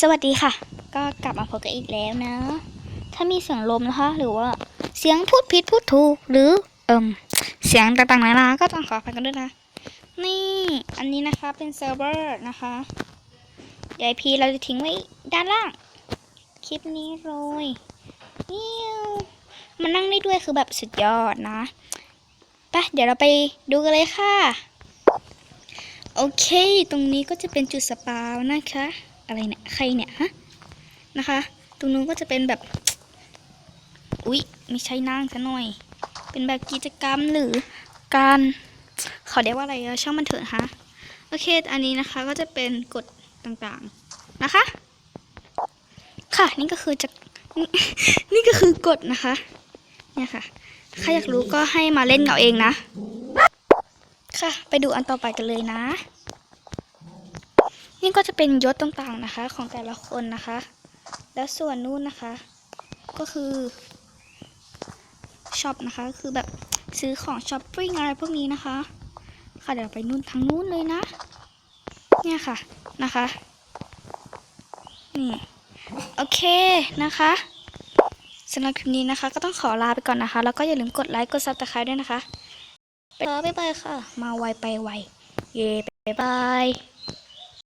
สวัสดีค่ะ ก็กลับมาพบกันอีกแล้วนะ ถ้ามีเสียงลมนะคะ หรือว่าเสียงพูดผิดพูดถูกหรือเอิมเสียงต่างๆนานาก็ต้องขออภัยกันด้วยนะ นี่อันนี้นะคะเป็นเซิร์ฟเวอร์นะคะเดี๋ยว IP เราจะทิ้งไว้ด้านล่าง คลิปนี้เลยนิวมันนั่งได้ด้วยคือแบบสุดยอดนะไปเดี๋ยวเราไปดูกันเลยค่ะ โอเค ตรงนี้ก็จะเป็นจุดสปาวนะคะ อะไรเนี่ย ใครเนี่ยฮะ นะคะ ตรงนู้นก็จะเป็นแบบ อุ๊ย ไม่ใช่นั่งซะหน่อย เป็นแบบกิจกรรมหรือการเขาเรียกว่าอะไรช่างมันเถอะฮะ โอเค อันนี้นะคะก็จะเป็นกฎต่างๆนะคะ ค่ะ นี่ก็คือจะ นี่ก็คือกฎนะคะ เนี่ยค่ะ ใครอยากรู้ก็ให้มาเล่นเอาเองนะ ค่ะ ไปดูอันต่อไปกันเลยนะ นี่ก็จะเป็นยศต่างๆนะคะ ของแต่ละคนนะคะ แล้วส่วนนู้นนะคะ ก็คือช็อปนะคะ คือแบบซื้อของช้อปปิ้งอะไรพวกนี้นะคะ ค่ะเดี๋ยวไปนู่นทางนู้นเลยนะ เนี่ยค่ะนะคะ นี่ โอเคนะคะสำหรับคลิปนี้นะคะ ก็ต้องขอลาไปก่อนนะคะ แล้วก็อย่าลืมกดไลค์กดซับสไครต์ด้วยนะคะ ไปบ๊ายบายค่ะ มาไวไปไว เย่บ๊ายบาย